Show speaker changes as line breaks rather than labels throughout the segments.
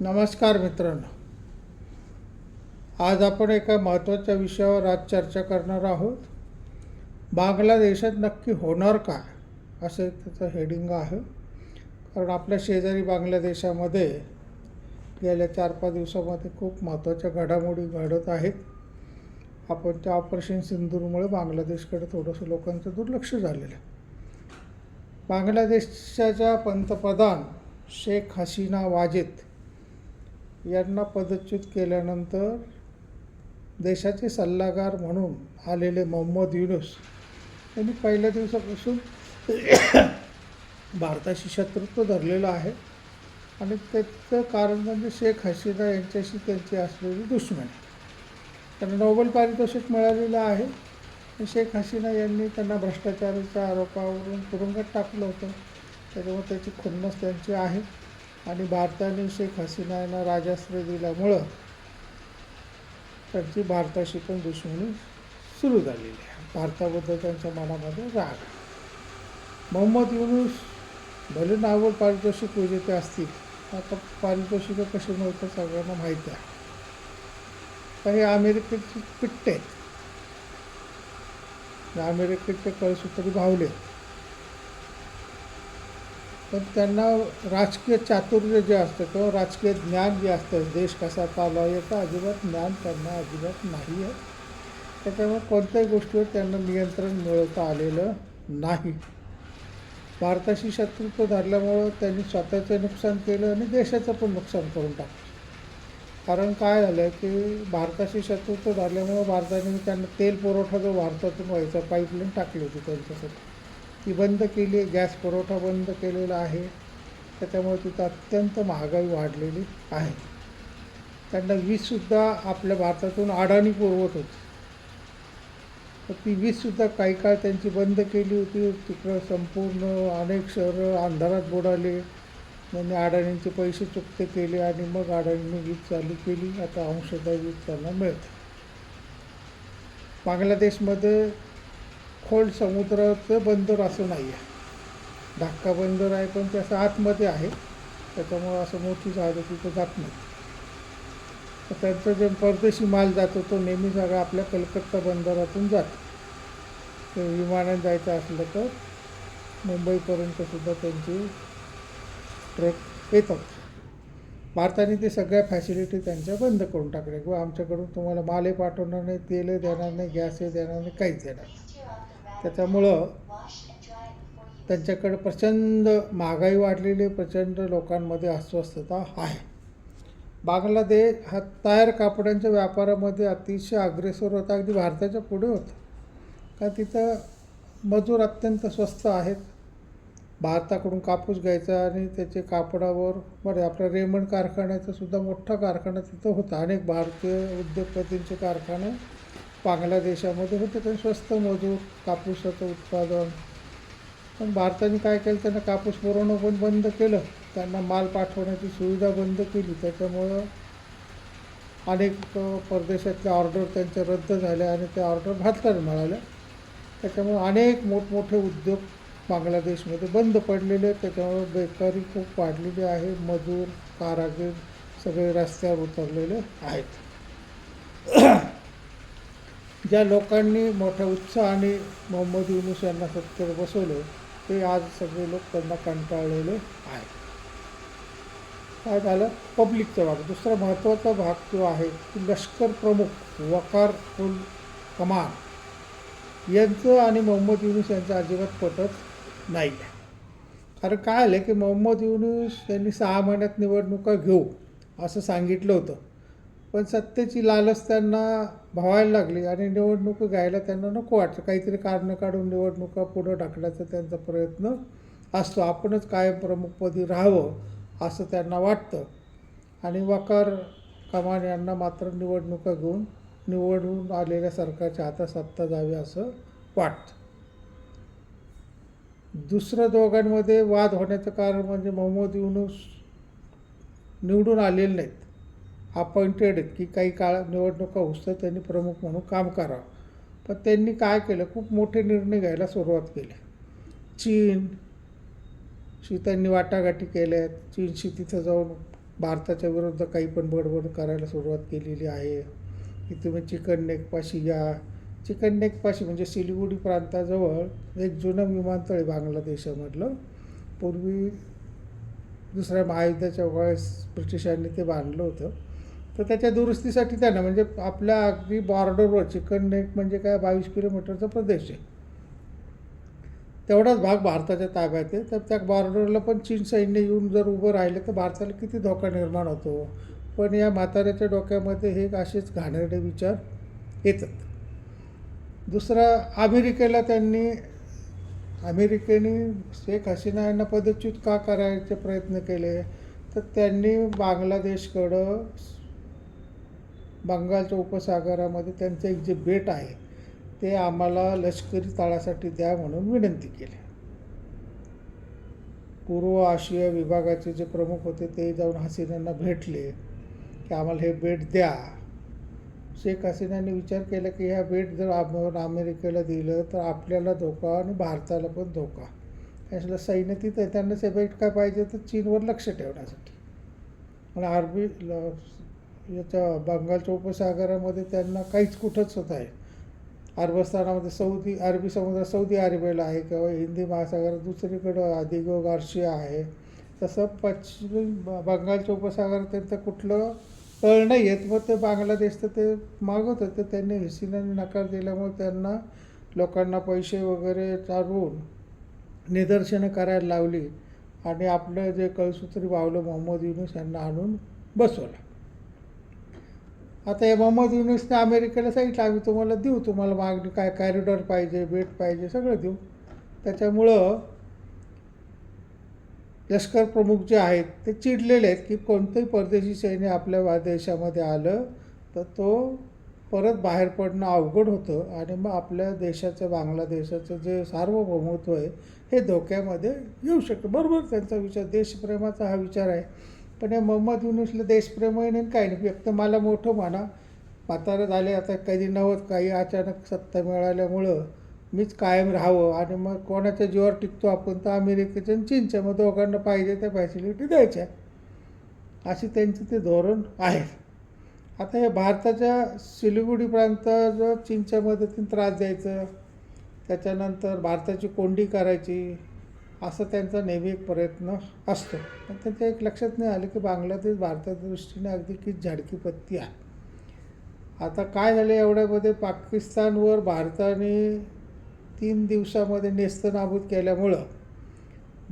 नमस्कार मित्रांनो. आज आपण एका महत्त्वाच्या विषयावर आज चर्चा करणार आहोत. बांगलादेशात नक्की होणार काय? असं त्याचं हेडिंग आहे. कारण आपल्या शेजारी बांगलादेशामध्ये गेल्या चार पाच दिवसामध्ये खूप महत्त्वाच्या घडामोडी घडत आहेत. आपण त्या ऑपरेशन सिंदूरमुळे बांगलादेशकडे थोडंसं लोकांचं दुर्लक्ष झालेलं आहे. बांगलादेशाच्या पंतप्रधान शेख हसीना वाजेद यांना पदच्युत केल्यानंतर देशाचे सल्लागार म्हणून आलेले मोहम्मद युनुस यांनी पहिल्या दिवसापासून भारताशी शत्रुत्व धरलेलं आहे. आणि त्याचं कारण म्हणजे शेख हसीना यांच्याशी त्यांची असलेली दुश्मनी. त्यांना नोबेल पारितोषिक मिळालेलं आहे. शेख हसीना यांनी त्यांना भ्रष्टाचाराच्या आरोपावरून तुरुंगात टाकलं होतं. त्याच्यामुळे त्याची खुन्नस त्यांची आहे. आणि भारताने शेख हसीना यांना राजाश्रय दिल्यामुळं त्यांची भारताशी पण दुश्मनी सुरू झालेली आहे. भारताबद्दल त्यांच्या मनामध्ये राग. मोहम्मद युनुस भले नावर पारितोषिक विजेते असतील आता पारितोषिकं कशी मिळतात सगळ्यांना माहिती आहे. काही अमेरिकेची पिट्टे आहेत. अमेरिकेचे कळसूत्री भावले पण त्यांना राजकीय चातुर्य जे असतं किंवा राजकीय ज्ञान जे असतं देश कसा चालवा याचं अजिबात ज्ञान त्यांना अजिबात नाही आहे. त्याच्यामुळे कोणत्याही गोष्टीवर त्यांना नियंत्रण मिळवता आलेलं नाही. भारताशी शत्रुत्व धरल्यामुळं त्यांनी स्वतःचं नुकसान केलं आणि देशाचं पण नुकसान करून टाकलं. कारण काय झालं की भारताशी शत्रुत्व धरल्यामुळं भारताने त्यांना तेल पुरवठा जो भारतातून व्हायचा पाईपलाईन टाकली होती त्यांच्यासाठी. ती बंद केली गॅस पुरवठा बंद केलेला आहे. त्याच्यामुळे तिथं अत्यंत महागाई वाढलेली आहे. त्यांना वीजसुद्धा आपल्या भारतातून अडाणी पुरवत होती. तर ती वीजसुद्धा काही काळ त्यांची बंद केली होती. तिकडं संपूर्ण अनेक शहरं अंधारात बुडाले. त्यांनी अडाणींचे पैसे चुकते केले आणि मग अडाणींनी वीज चालू केली. आता अंशदा वीज त्यांना मिळते. बांगलादेशमध्ये खोल समुद्राचं बंदर असं नाही आहे धाक्का बंदर आहे पण ते असं आतमध्ये आहे. त्याच्यामुळं असं मोठी जहाजं तिथं जात नाही तर त्यांचं जे परदेशी माल जातो तो नेहमी सगळा आपल्या कलकत्ता बंदरातून जातो. ते विमानात जायचं असलं तर मुंबईपर्यंत सुद्धा त्यांची ट्रक येतात. भारताने ते सगळ्या फॅसिलिटी त्यांच्या बंद करून टाकल्या. किंवा आमच्याकडून तुम्हाला मालही पाठवणार नाही तेलही देणार नाही गॅसही देणार नाही काहीच देणार नाही. त्याच्यामुळं त्यांच्याकडे प्रचंड महागाई वाढलेली प्रचंड लोकांमध्ये अस्वस्थता आहे. बांगलादेश हा तयार कापडांच्या व्यापारामध्ये अतिशय अग्रेसर होता अगदी भारताच्या पुढे होता. का तिथं मजूर अत्यंत स्वस्त आहेत. भारताकडून कापूस घ्यायचा आणि त्याचे कापडावर बरं आपल्या रेमंड कारखान्याचा सुद्धा मोठा कारखाना तिथं होता. अनेक भारतीय उद्योगपतींचे कारखाने बांगलादेशामध्ये होते पण स्वस्त मजूर कापूसाचं उत्पादन. पण भारताने काय केलं त्यांना कापूस पुरवणं पण बंद केलं. त्यांना माल पाठवण्याची सुविधा बंद केली. त्याच्यामुळं अनेक परदेशातल्या ऑर्डर त्यांच्या रद्द झाल्या आणि त्या ऑर्डर भारताला मिळाल्या. त्याच्यामुळे अनेक मोठमोठे उद्योग बांगलादेशमध्ये बंद पडलेले त्याच्यामुळे बेकारी खूप वाढलेली आहे. मजूर कारागीर सगळे रस्त्यावर उतरलेले आहेत. ज्या लोकांनी मोठ्या उत्साहाने मोहम्मद युनुस यांना सत्तेवर बसवलं ते आज सगळे लोक त्यांना कंटाळलेले आहेत. काय झालं? पब्लिकचा भाग. दुसरा महत्त्वाचा भाग जो आहे की लष्कर प्रमुख वकार उल कमान यांचं आणि मोहम्मद युनुस यांचं अजिबात पटत नाही. कारण काय आलं की मोहम्मद युनुस यांनी सहा महिन्यात निवडणुका घेऊ असं सांगितलं होतं. पण सत्तेची लालच त्यांना भावायला लागली आणि निवडणूक घ्यायला त्यांना नको वाटतं काहीतरी कारणं काढून निवडणुका पुढं ढकलायचा त्यांचा प्रयत्न असतो. आपणच कायम प्रमुखपदी राहावं असं त्यांना वाटतं. आणि वकार कमान यांना मात्र निवडणुका घेऊन निवडून आलेल्या सरकारच्या हातात सत्ता जावी असं वाटतं. दुसरं दोघांमध्ये वाद होण्याचं कारण म्हणजे मोहम्मद युनुस निवडून आलेले नाहीत. अपॉइंटेड आहेत की काही काळ निवडणुका होतं त्यांनी प्रमुख म्हणून काम करावं. पण त्यांनी काय केलं? खूप मोठे निर्णय घ्यायला सुरुवात केली. चीन शी त्यांनी वाटाघाटी केल्या आहेत चीनशी तिथं जाऊन भारताच्या विरुद्ध काही पण बडबड करायला सुरुवात केलेली आहे. की तुम्ही चिकन नेकपाशी या. चिकन नेकपाशी म्हणजे सिलिगुडी प्रांताजवळ एक जुनं विमानतळ आहे बांगलादेशामधलं. पूर्वी दुसऱ्या महायुद्धाच्या वेळेस ब्रिटिशांनी ते बांधलं होतं. तर त्याच्या दुरुस्तीसाठी त्यानं म्हणजे आपल्या अगदी बॉर्डरवर चिकन नेक म्हणजे काय बावीस किलोमीटरचा प्रदेश आहे. तेवढाच भाग भारताच्या ताब्यात आहे. तर त्या बॉर्डरला पण चीन सैन्य येऊन जर उभं राहिलं तर भारताला किती धोका निर्माण होतो? पण या म्हाताऱ्याच्या डोक्यामध्ये हे असेच घाणेरडे विचार येतात. दुसरं अमेरिकेला त्यांनी अमेरिकेने शेख हसीना यांना पदच्युत का करायचे प्रयत्न केले? तर त्यांनी बांगलादेशकडं बंगालच्या उपसागरामध्ये त्यांचं एक जे बेट आहे ते आम्हाला लष्करी तळासाठी द्या म्हणून विनंती केली. पूर्व आशिया विभागाचे जे प्रमुख होते ते जाऊन हसीनांना भेटले की आम्हाला हे बेट द्या. शेख हसिनांनी विचार केला की ह्या बेट जर आपण अमेरिकेला दिलं तर आपल्याला धोका आणि भारताला पण धोका. त्याला सैन्य तिथं त्यांना ते बेट काय पाहिजे तर चीनवर लक्ष ठेवण्यासाठी. आणि अरबी ल- याच्या बंगालच्या उपसागरामध्ये त्यांना काहीच कुठंच होत आहे. अरबस्थानामध्ये सौदी अरबी समुद्र सौदी अरेबियाला आहे किंवा हिंदी महासागरात दुसरीकडं आदिगो गार्शिया आहे. तसं पश्चिम ब- बंगालच्या उपसागरात त्यांचं कुठलं तळ नाही आहेत मग ते बांगलादेश तर ते मागत होते. त्यांनी हिसिनाने नकार दिल्यामुळे त्यांना लोकांना पैसे वगैरे चालवून निदर्शनं करायला लावली आणि आपलं जे कळसूत्री बावलं मोहम्मद युनुस यांना आणून बसवलं. आता हे मोहम्मद युनिसने अमेरिकेला सांगितलं आम्ही तुम्हाला देऊ तुम्हाला मागणी काय कॅरिडॉर पाहिजे बेट पाहिजे सगळं देऊ. त्याच्यामुळं लष्कर प्रमुख जे आहेत ते चिडलेले आहेत की कोणतंही परदेशी सैन्य आपल्या देशामध्ये आलं तर तो परत बाहेर पडणं अवघड होतं आणि मग आपल्या देशाचं बांगलादेशाचं जे सार्वभौमत्व आहे हे धोक्यामध्ये येऊ शकतं. बरोबर त्यांचा विचार देशप्रेमाचा हा विचार आहे. पण या मोहम्मद युनुसला देशप्रेमही नाही काय नाही. व्यक्त मला मोठं म्हणा. म्हातारं झाले आता कधी नव्हत काही अचानक सत्ता मिळाल्यामुळं मीच कायम राहावं आणि मग कोणाच्या जीवावर टिकतो आपण तर अमेरिकेच्या आणि चीनच्या. मग दोघांना पाहिजे त्या फॅसिलिटी द्यायच्या. अशी त्यांचं ते धोरण आहे. आता हे भारताच्या सिलिगुडी प्रांताचं चीनच्या मदतीने त्रास द्यायचं. त्याच्यानंतर भारताची कोंडी करायची. असं त्यांचा नेहमी एक प्रयत्न असतो. पण त्यांच्या एक लक्षात नाही आलं की बांगलादेश भारताच्या दृष्टीने अगदी की झाडकी पत्ती आहे. आता काय झालं एवढ्यामध्ये पाकिस्तानवर भारताने तीन दिवसामध्ये नेस्तनाबूत केल्यामुळं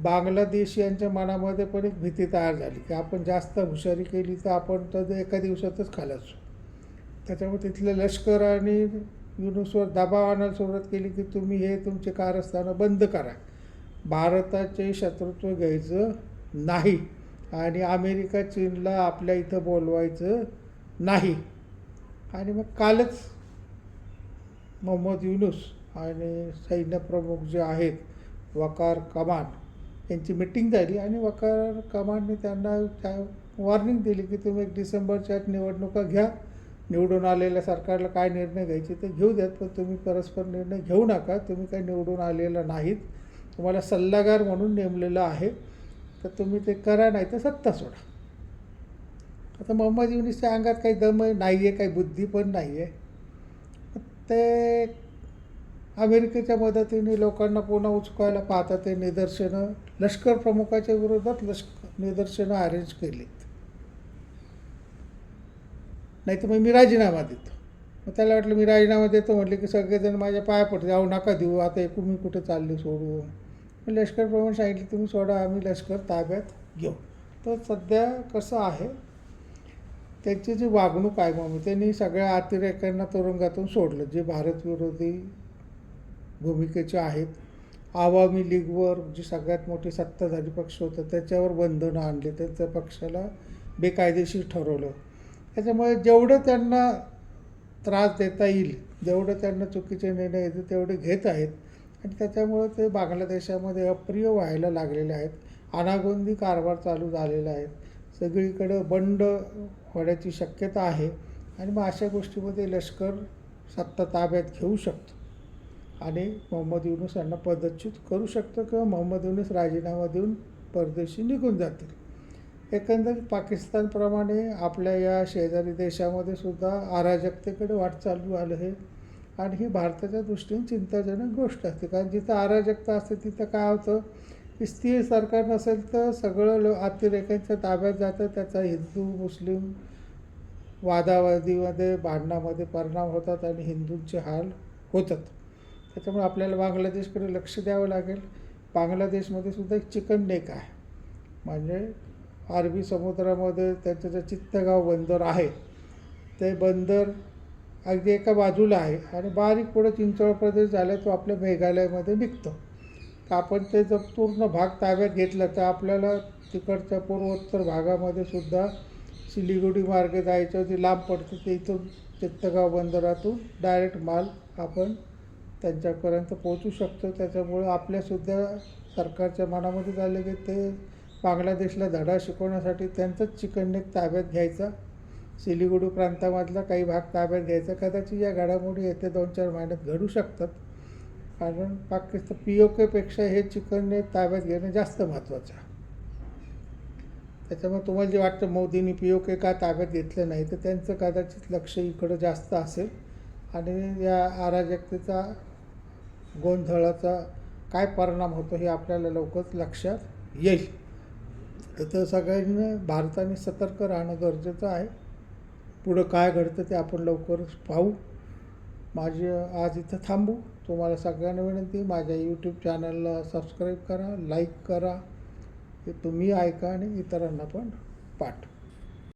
बांगलादेश यांच्या मनामध्ये पण एक भीती तयार झाली की आपण जास्त हुशारी केली तर आपण तर एका दिवसातच खालाचू त्याच्यामुळे तिथलं लष्कर आणि युनुसवर दबाव आणायला सुरुवात केली की तुम्ही हे तुमचे कारस्थानं बंद करा. भारताचे शत्रुत्व घ्यायचं नाही आणि अमेरिका चीनला आपल्या इथं बोलवायचं नाही. आणि मग कालच मोहम्मद युनुस आणि सैन्यप्रमुख जे आहेत वकार कमान यांची मिटिंग झाली आणि वकार कमांडने त्यांना वॉर्निंग दिली की तुम्ही एक डिसेंबरच्या निवडणुका घ्या. निवडून आलेल्या सरकारला काय निर्णय घ्यायचे ते घेऊ द्यात पण तुम्ही परस्पर निर्णय घेऊ नका. तुम्ही काही निवडून आलेला नाहीत. तुम्हाला सल्लागार म्हणून नेमलेलं आहे तर तुम्ही ते करा नाही तर सत्ता सोडा. आता मोहम्मद युनिसच्या अंगात काही दम नाही आहे काही बुद्धी पण नाही आहे ते अमेरिकेच्या मदतीने लोकांना पुन्हा उचकायला पाहतात ते निदर्शनं. लष्कर प्रमुखाच्या विरोधात लष्कर निदर्शनं अरेंज केलीत. नाही तर मग मी राजीनामा देतो. मग त्याला वाटलं मी राजीनामा देतो म्हटलं की सगळेजण माझ्या पाया पडते जाऊ नका देऊ आता एकूण मी कुठे चालले सोडू लष्कर प्रमुख सांगितलं तुम्ही सोडा आम्ही लष्कर ताब्यात घेऊ. तर सध्या कसं आहे त्याची जी वागणूक आहे मग त्यांनी सगळ्या अतिरेक्यांना तुरुंगातून सोडलं. जे भारतविरोधी भूमिकेचे आहेत आवामी लीगवर जी सगळ्यात मोठी सत्ताधारी पक्ष होतं त्याच्यावर बंधनं आणले त्यांच्या पक्षाला बेकायदेशीर ठरवलं. त्याच्यामुळे जेवढं त्यांना त्रास देता येईल जेवढं त्यांना चुकीचे निर्णय येते तेवढे घेत आहेत. आणि त्याच्यामुळं ते बांगलादेशामध्ये अप्रिय व्हायला लागलेले आहेत. अनागोंदी कारभार चालू झालेला आहे. सगळीकडं बंड होण्याची शक्यता आहे. आणि मग अशा गोष्टीमध्ये लष्कर सत्ता ताब्यात घेऊ शकतो. आणि मोहम्मद युनुस यांना पदच्युत करू शकतो किंवा मोहम्मद युनुस राजीनामा देऊन परदेशी निघून जातील. एकंदरीत पाकिस्तानप्रमाणे आपल्या या शेजारी देशामध्ये सुद्धा अराजकतेकडे वाटचाल झालं हे आणि ही भारताच्या दृष्टीने चिंताजनक गोष्ट असते. कारण जिथं अराजकता असते तिथं काय होतं? की स्थिर सरकार नसेल तर सगळं लो अतिरेक्यांच्या ताब्यात जातं. त्याचा हिंदू मुस्लिम वादावादीमध्ये भांडणामध्ये परिणाम होतात आणि हिंदूंचे हाल होतात. त्याच्यामुळे आपल्याला बांगलादेशकडे लक्ष द्यावं लागेल. बांगलादेशमध्ये सुद्धा एक चिकन नेक आहे. म्हणजे अरबी समुद्रामध्ये त्यांचं जे चित्तगाव बंदर आहे ते बंदर अगदी एका बाजूला आहे. आणि बारीक पुढे चिंचोळ प्रदेश झाला तो आपल्या मेघालयमध्ये निघतो. तर आपण ते जर पूर्ण भाग ताब्यात घेतला तर आपल्याला तिकडच्या पूर्वोत्तर भागामध्ये सुद्धा सिलिगुडी मार्गे जायचं जे लांब पडतं ते इथून चित्तगाव बंदरातून डायरेक्ट माल आपण त्यांच्यापर्यंत पोहोचू शकतो. त्याच्यामुळं आपल्यासुद्धा सरकारच्या मनामध्ये झालं की ते बांगलादेशला धडा शिकवण्यासाठी त्यांचंच चिकन नेक ताब्यात घ्यायचा. सिलिगुडी प्रांतामधला काही भाग ताब्यात घ्यायचा. कदाचित या घडामोडी येत्या दोन चार महिन्यात घडू शकतात. कारण पाकिस्तान पी ओ केपेक्षा हे चिकनने ताब्यात घेणं जास्त महत्त्वाचं आहे. त्याच्यामुळे तुम्हाला जे वाटतं मोदींनी पी ओ के का ताब्यात घेतलं नाही तर त्यांचं कदाचित लक्ष इकडं जास्त असेल. आणि या अराजकतेचा गोंधळाचा काय परिणाम होतो हे आपल्याला लवकरच लक्षात येईल. तर सगळ्यांनी भारताने सतर्क राहणं गरजेचं आहे. पुढं काय घडतं ते आपण लवकरच पाहू. माझी आज इथं थांबू. तुम्हाला सगळ्यांना विनंती माझ्या यूट्यूब चॅनलला सबस्क्राईब करा लाईक करा. हे तुम्ही ऐका आणि इतरांना पण पाठवा.